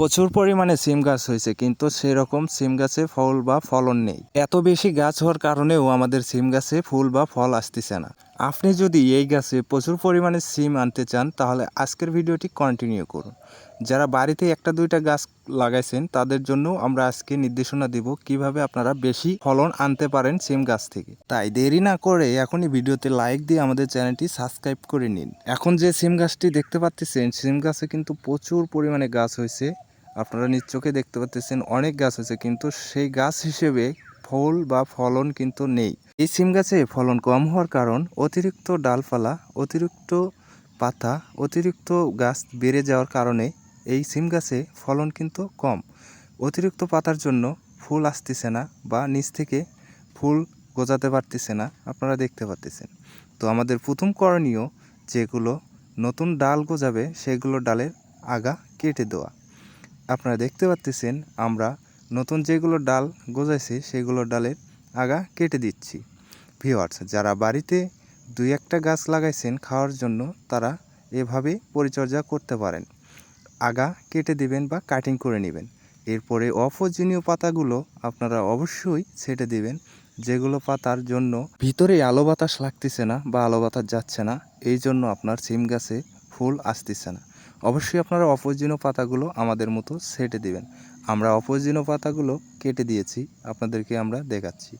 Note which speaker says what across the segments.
Speaker 1: প্রচুর পরিমাণে সিম গাছ হয়েছে, কিন্তু সেরকম সিম গাছে ফল বা ফলন নেই। এত বেশি গাছ হওয়ার কারণেও আমাদের সিম গাছে ফুল বা ফল আসতেছে না। আপনি যদি এই গাছে প্রচুর পরিমাণে সিম আনতে চান, তাহলে আজকের ভিডিওটি কন্টিনিউ করুন। যারা বাড়িতে একটা দুইটা গাছ লাগাইছেন, তাদের জন্য আমরা আজকে নির্দেশনা দিব কীভাবে আপনারা বেশি ফলন আনতে পারেন সিম গাছ থেকে। তাই দেরি না করে এখনই ভিডিওতে লাইক দিয়ে আমাদের চ্যানেলটি সাবস্ক্রাইব করে নিন। এখন যে সিম গাছটি দেখতে পাচ্ছেন, সিম গাছে কিন্তু প্রচুর পরিমাণে গাছ হয়েছে। আপনারা নিজ চোখে দেখতে পাচ্ছেন অনেক গাছ আছে, কিন্তু সেই গাছ হিসেবে ফল বা ফলন কিন্তু নেই। এই সিম গাছে ফলন কম হওয়ার কারণ অতিরিক্ত ডালপালা, অতিরিক্ত পাতা, অতিরিক্ত গাছ বেড়ে যাওয়ার কারণে এই সিম গাছে ফলন কিন্তু কম। অতিরিক্ত পাতার জন্য ফুল আসতেছে না বা নিচ থেকে ফুল গজাতে পারতেছে না, আপনারা দেখতে পাচ্ছেন তো আমাদের প্রথম করণীয় যেগুলো নতুন ডাল গজাবে, সেগুলো ডালের আগা কেটে দেওয়া। আপনারা দেখতে পাচ্ছেন আমরা নতুন যেগুলো ডাল গজাইছে, সেগুলো ডালের আগা কেটে দিচ্ছি। ভিওয়ার্স যারা বাড়িতে দুই একটা গাছ লাগাইছেন, খাওয়ার জন্য তারা এভাবে পরিচর্যা করতে পারেন। আগা কেটে দিবেন বা কাটিং করে নেবেন। এরপরে অপ্রয়োজনীয় পাতাগুলো আপনারা অবশ্যই ছেটে দিবেন, যেগুলো পাতার জন্য ভিতরে আলো বাতাস লাগতেছে না বা আলো বাতাস যাচ্ছে না, এই জন্য আপনার সিম গাছে ফুল আসতেছে না। অবশ্যই আপনারা অপ্রয়োজনীয় পাতাগুলো আমাদের মতো ছেটে দিবেন। আমরা অপ্রয়োজনীয় পাতাগুলো কেটে দিয়েছি, আপনাদেরকে আমরা দেখাচ্ছি।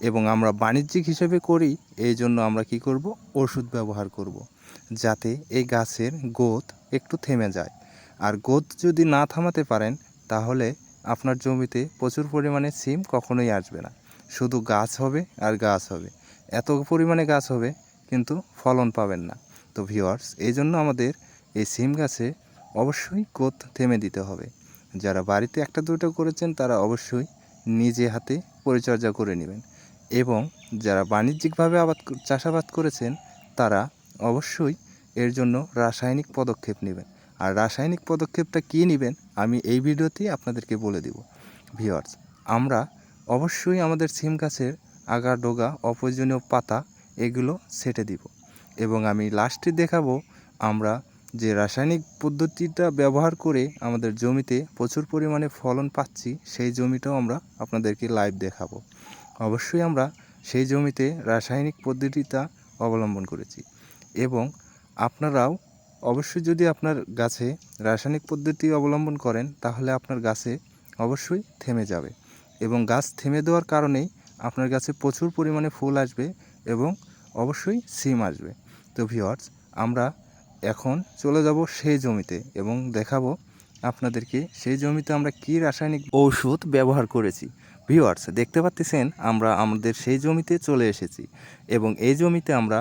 Speaker 1: এবং আমরা বাণিজ্যিক হিসেবে করি, এই জন্য আমরা কি করব? ওষুধ ব্যবহার করব। যাতে এই গাছের গোত একটু থেমে যায়। আর গোত যদি না থামাতে পারেন, তাহলে আপনার জমিতে প্রচুর পরিমাণে সিম কখনোই আসবে না। শুধু গাছ হবে আর গাছ হবে। এত পরিমাণে গাছ হবে, কিন্তু ফলন পাবেন না। তো ভিওয়ার্স এই জন্য আমাদের এই সিম গাছে অবশ্যই গোত থেমে দিতে হবে। যারা বাড়িতে একটা দুটো করেছেন, তারা অবশ্যই নিজে হাতে পরিচর্যা করে নেবেন। এবং যারা বাণিজ্যিকভাবে আবাদ চাষাবাদ করেছেন, তারা অবশ্যই এর জন্য রাসায়নিক পদক্ষেপ নেবেন। আর রাসায়নিক পদক্ষেপটা কী নেবেন, আমি এই ভিডিওতেই আপনাদেরকে বলে দিব। ভিওয়ার্স আমরা অবশ্যই আমাদের সিম গাছের আগা, ডোগা, অপ্রয়োজনীয় পাতা, এগুলো সেটে দিব। এবং আমি লাস্টে দেখাবো, আমরা যে রাসায়নিক পদ্ধতিটা ব্যবহার করে আমাদের জমিতে প্রচুর পরিমাণে ফলন পাচ্ছি, সেই জমিটাও আমরা আপনাদেরকে লাইভ দেখাবো। অবশ্যই আমরা সেই জমিতে রাসায়নিক পদ্ধতিটা অবলম্বন করেছি এবং আপনারাও অবশ্যই যদি আপনার গাছে রাসায়নিক পদ্ধতি অবলম্বন করেন, তাহলে আপনার গাছে অবশ্যই থেমে যাবে এবং গাছ থেমে দেওয়ার কারণেই আপনার গাছে প্রচুর পরিমাণে ফুল আসবে এবং অবশ্যই সিম আসবে। তো ভিওয়ার্স আমরা এখন চলে যাব সেই জমিতে এবং দেখাবো আপনাদেরকে সেই জমিতে আমরা কী রাসায়নিক ঔষধ ব্যবহার করেছি। ভিওয়ার্স দেখতে পাচ্ছেন আমরা আমাদের সেই জমিতে চলে এসেছি এবং এই জমিতে আমরা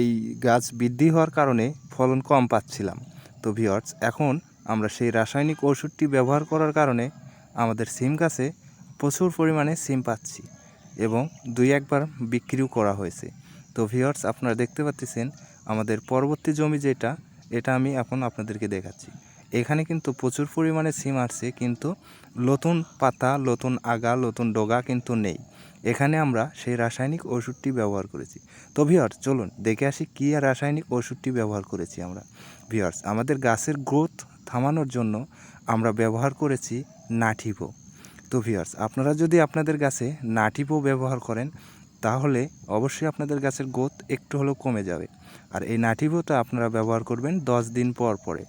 Speaker 1: এই গাছ বৃদ্ধি হওয়ার কারণে ফলন কম পাচ্ছিলাম। তো ভিওয়ার্স এখন আমরা সেই রাসায়নিক ওষুধটি ব্যবহার করার কারণে আমাদের সিম গাছে প্রচুর পরিমাণে সিম পাচ্ছি এবং দুই একবার বিক্রিও করা হয়েছে। তো ভিওয়ার্স আপনারা দেখতে পাচ্ছেন আমাদের পরবর্তী জমি যেটা, এটা আমি এখন আপনাদেরকে দেখাচ্ছি। এখানে কিন্তু প্রচুর পরিমাণে সিম আসছে, কিন্তু নতুন পাতা, নতুন আগা, নতুন ডগা কিন্তু নেই। এখানে আমরা সেই রাসায়নিক ওষুধটি ব্যবহার করেছি। তো ভিওয়ার্স চলুন দেখে আসি কী রাসায়নিক ওষুধটি ব্যবহার করেছি আমরা। ভিওয়ার্স আমাদের গাছের গ্রোথ থামানোর জন্য আমরা ব্যবহার করেছি নাঠিভো তো ভিওয়ার্স আপনারা যদি আপনাদের গাছে নাঠিভো ব্যবহার করেন, তাহলে অবশ্যই আপনাদের গাছের গ্রোথ একটু হলেও কমে যাবে। আর এই নাঠিভোটা আপনারা ব্যবহার করবেন দশ দিন পর পরে।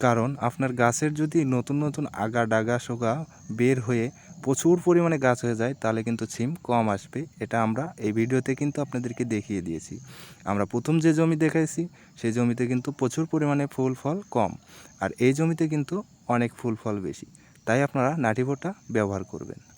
Speaker 1: কারণ আপনার গাছের যদি নতুন নতুন আগা ডাগা সোগা বের হয়ে প্রচুর পরিমাণে গাছ হয়ে যায়, তাহলে কিন্তু সিম কম আসবে। এটা আমরা এই ভিডিওতে কিন্তু আপনাদেরকে দেখিয়ে দিয়েছি। আমরা প্রথম যে জমি দেখাইছি, সেই জমিতে কিন্তু প্রচুর পরিমাণে ফুল ফল কম। আর এই জমিতে কিন্তু অনেক ফুল ফল বেশি। তাই আপনারা নাটিভোটা ব্যবহার করবেন।